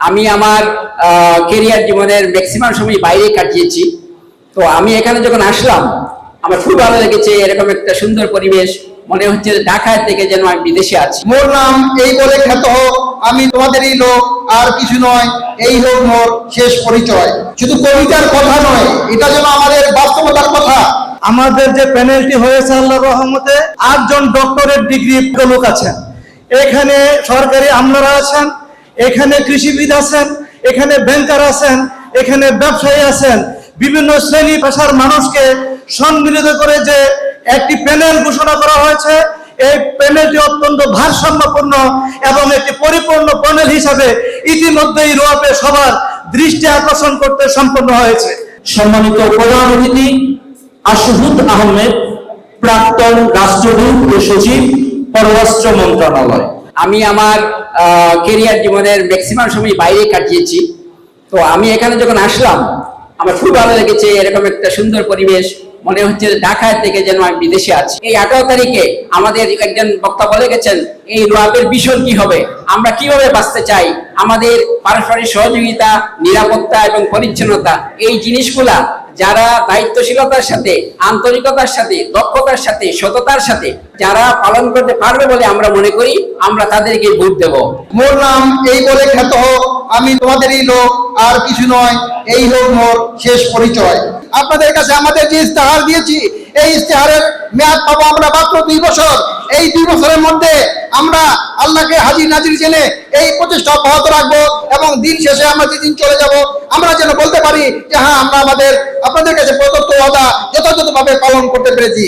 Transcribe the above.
আমি আমার কেরিয়ার জীবনের ম্যাক্সিমাম সময় বাইরে কাটিয়েছি। তো আমি এখানে যখন আসলাম আমার খুব ভালো লেগেছে এরকম একটা সুন্দর পরিবেশ। মনে হচ্ছে ঢাকায় থেকে যেন আমি বিদেশে আছি। মোর নাম এই বলে খ্যাত হোক আমি তোমাদেরই লোক আর কিছু নয় এই হোক মোর শেষ পরিচয়। শুধু কবিতার কথা নয় এটা যেন আমাদের বাস্তবতার কথা। আমাদের যে প্যানেলটি হয়েছে আল্লাহ রহমতে আটজন ডক্টরেট ডিগ্রি লোক আছেন। এখানে সরকারি আমলারা আছেন এখানে কৃষিবিদ আছেন, এখানে ব্যাংকার আছেন, এখানে ব্যবসায়ী আছেন, বিভিন্ন শ্রেণি পেশার মানুষকে সম্মিলিত করে যে একটি প্যানেল ঘোষণা করা হয়েছে, এই প্যানেলটি অত্যন্ত ভারসাম্যপূর্ণ এবং একটি পরিপূর্ণ প্যানেল হিসাবে ইতিমধ্যেই রোয়াপে সবার দৃষ্টি আকর্ষণ করতে সম্পন্ন হয়েছে। সম্মানিত প্রধান অতিথি আশহুদ আহমেদ, প্রাক্তন রাষ্ট্রদূত ও সচিব, পররাষ্ট্র মন্ত্রণালয়। আমি আমার কেরিয়ার জীবনের ম্যাক্সিমাম সময় বাইরে কাটিয়েছি। তো আমি এখানে যখন আসলাম, আমার খুব ভালো লেগেছে, এরকম একটা সুন্দর পরিবেশ। মনে হচ্ছে ঢাকায় থেকে যেন আমি বিদেশে আছি। এই আঠারো তারিখে আমাদের একজন বক্তা বলে গেছেন, এই রোয়াবের বিষয় কি হবে? আমরা কীভাবে বাঁচতে চাই? আমাদের পারস্পরিক সহযোগিতা, নিরাপত্তা এবং পরিচ্ছন্নতা, এই জিনিসগুলা যারা দায়িত্বশীলতার সাথে, আন্তরিকতার সাথে, দক্ষতার সাথে, সততার সাথে যারা পালন করতে পারবে বলে আমরা মনে করি, আমরা তাদেরকে ভোট দেব। মোর নাম এই বলে খ্যাত হোক, আমি তোমাদেরই লোক, আর কিছু নয়, এই হোক মোর শেষ পরিচয়। আপনাদের কাছে আমাদের যে ইস্তেহার দিয়েছি এই ইস্তেহারের মেয়াদ পাবো আমরা মাত্র দুই বছর। এই দুই বছরের মধ্যে আমরা আল্লাহকে হাজির নাজির জেনে এই প্রতিষ্ঠা অব্যাহত রাখব এবং দিন শেষে আমরা যেদিন চলে যাব, আমরা যেন বলতে পারি যে হ্যাঁ আমরা আমাদের, আপনাদের কাছে প্রদত্ত ওয়াদা যথাযথভাবে পালন করতে পেরেছি।